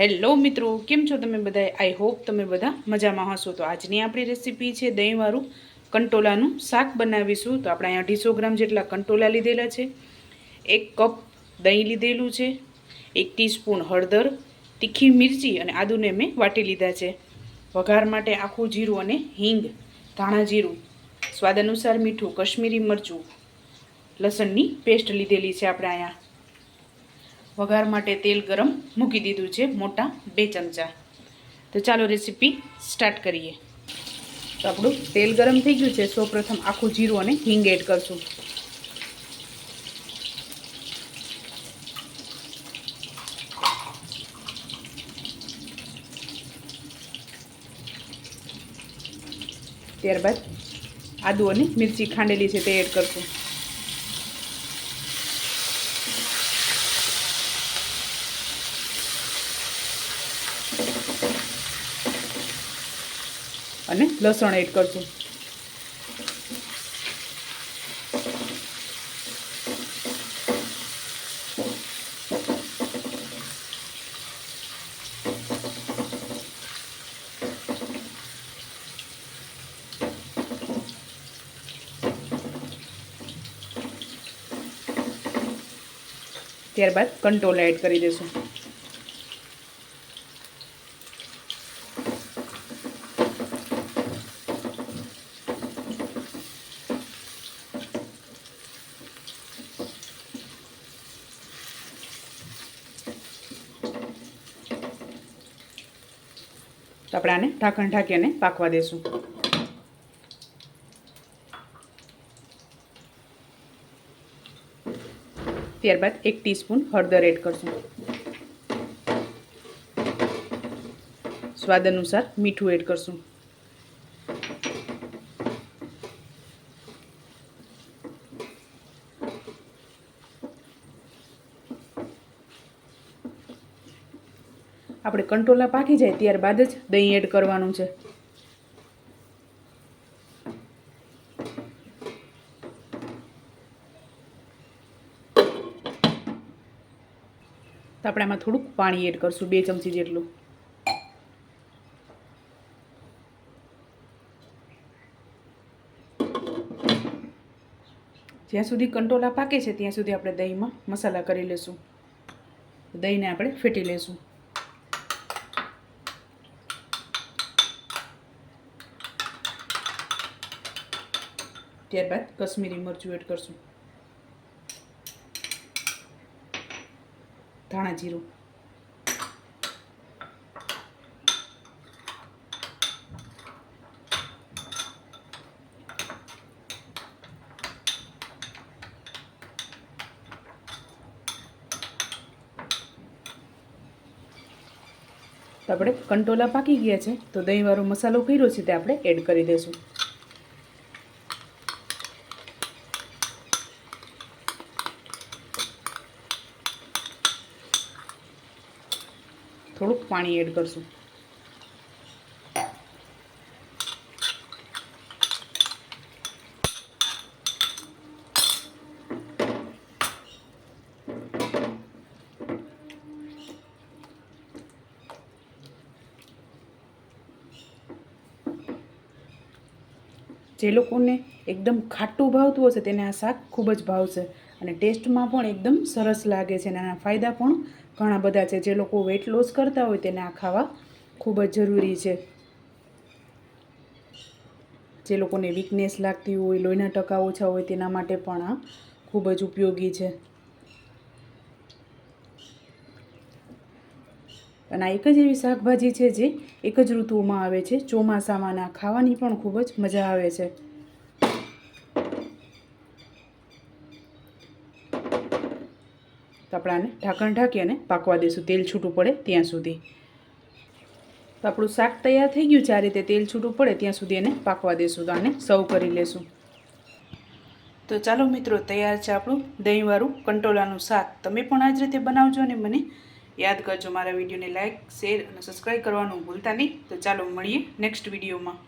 Hello મિત્રો, કેમ છો તમે બધા આઈ હોપ તમે બધા મજામાં હશો. તો આજની આપણી રેસીપી છે દહીંવાળું કંટોલાનું શાક બનાવીશું. તો આપણે અહીંયા અઢીસો ગ્રામ જેટલા કંટોલા લીધેલા છે, એક કપ દહીં લીધેલું છે, એક ટીસ્પૂન હળદર, તીખી મિરચી અને આદુને મેં વાટી લીધા છે. વઘાર માટે આખું જીરું અને હિંગ, ધાણા જીરું, સ્વાદ અનુસાર મીઠું, કશ્મીરી મરચું, લસણની પેસ્ટ લીધેલી છે આપણે અહીંયા. વઘાર માટે તેલ ગરમ મૂકી દીધું છે, મોટા બે ચમચા. તો ચાલો રેસીપી સ્ટાર્ટ કરીએ. તો આપણું તેલ ગરમ થઈ ગયું છે સૌપ્રથમ આખું જીરું અને હિંગ એડ કરશું. ત્યારબાદ આદુ અને મિરચી ખાંડેલી છે તે એડ કરશું. અને લસણ એડ કરશું. ત્યારબાદ કંટ્રોલ એડ કરી દઈશું તો આપણે આને ઢાંકણ ઢાંકી અને પાકવા દેશું. ત્યારબાદ એક ટીસ્પૂન હળદર એડ કરશું. સ્વાદ અનુસાર મીઠું એડ કરશું. આપણે કંટોલા પાકી જાય ત્યારબાદ જ દહીં એડ કરવાનું છે. તો આપણે આમાં થોડુંક પાણી એડ કરશું, બે ચમચી જેટલું. જ્યાં સુધી કંટોલા પાકે છે, ત્યાં સુધી આપણે દહીંમાં મસાલા કરી લઈશું દહીંને આપણે ફેટી લઈશું ત્યારબાદ કશ્મીરી મરચું એડ કરશું. ધાણા જીરું. તો આપણે કંટોલા પાકી ગયા છે, તો દહીંવાળો મસાલો કર્યો છે તે આપણે એડ કરી દઈશું થોડુંક પાણી એડ કરશું. જે લોકોને એકદમ ખાટું ભાવતું હશે તેને આ શાક ખૂબ જ ભાવશે. અને ટેસ્ટમાં પણ એકદમ સરસ લાગે છે અને આના ફાયદા પણ ઘણા બધા છે. જે લોકો વેટ લોસ કરતા હોય તેને આ ખાવા ખૂબ જ જરૂરી છે. જે લોકોને વીકનેસ લાગતી હોય, લોહીના ટકા ઓછા હોય તેના માટે પણ આ ખૂબ જ ઉપયોગી છે. અને આ એક જ એવી શાકભાજી છે જે એક જ ઋતુમાં આવે છે. ચોમાસામાં ખાવાની પણ ખૂબ જ મજા આવે છે. તો આપણે આને ઢાંકણ ઢાંકી અને પાકવા દઈશું. તેલ છૂટું પડે ત્યાં સુધી. તો આપણું શાક તૈયાર થઈ ગયું છે. આ તેલ છૂટું પડે ત્યાં સુધી એને પાકવા દઈશું. તો આને સર્વ કરી લેશું. તો ચાલો મિત્રો, તૈયાર છે આપણું દહીંવાળું કંટોલાનું શાક. તમે પણ આ જ રીતે બનાવજો અને મને યાદ કરજો મારા વિડીયોને લાઇક શેર અને સબસ્ક્રાઈબ કરવાનું ભૂલતા નહીં. તો ચાલો મળીએ નેક્સ્ટ વિડીયોમાં.